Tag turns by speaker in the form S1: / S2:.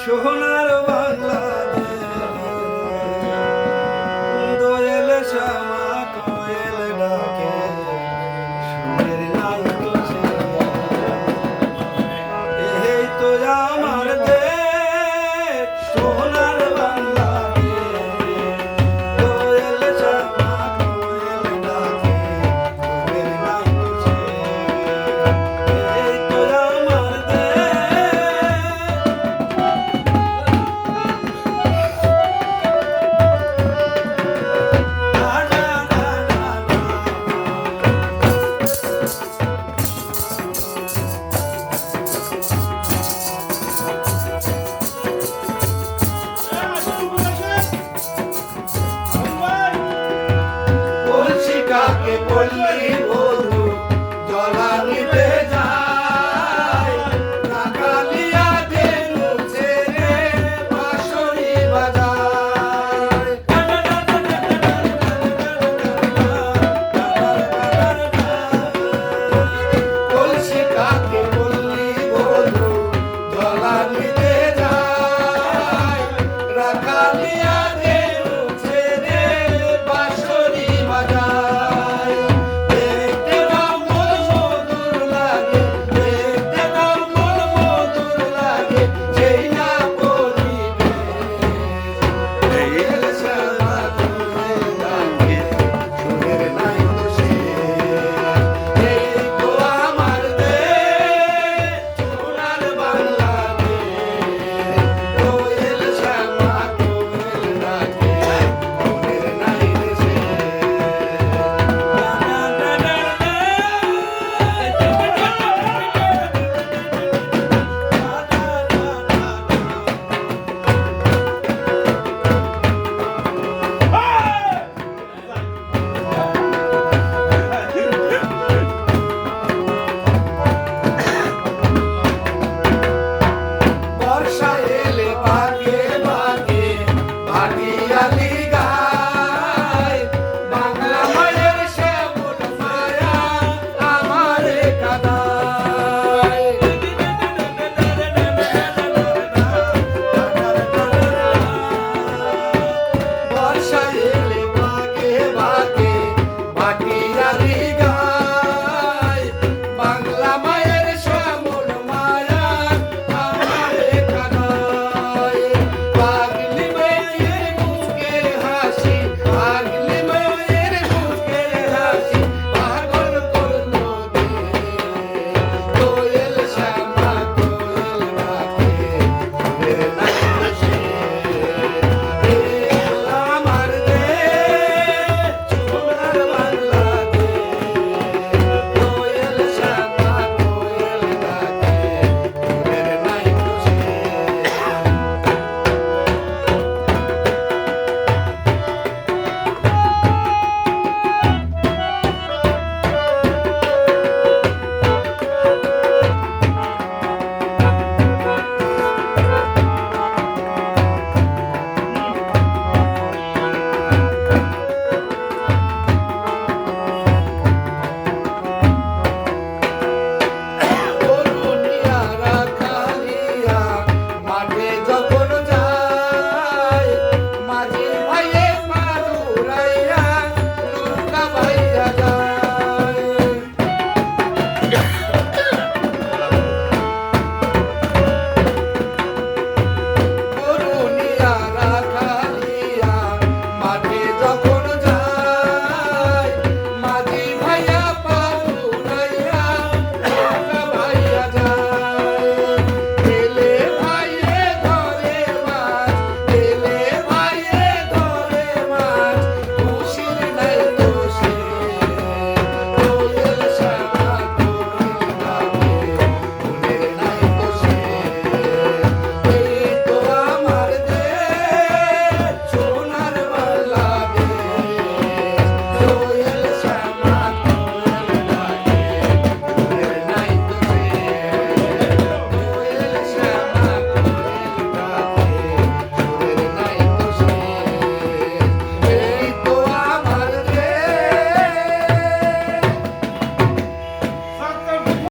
S1: সোনার বাংলা দোয়েল শ্যামা কোয়েল ডাকে সুরের লাল এই তো আমার দেশ। কাকে বললি বধু? জলার America.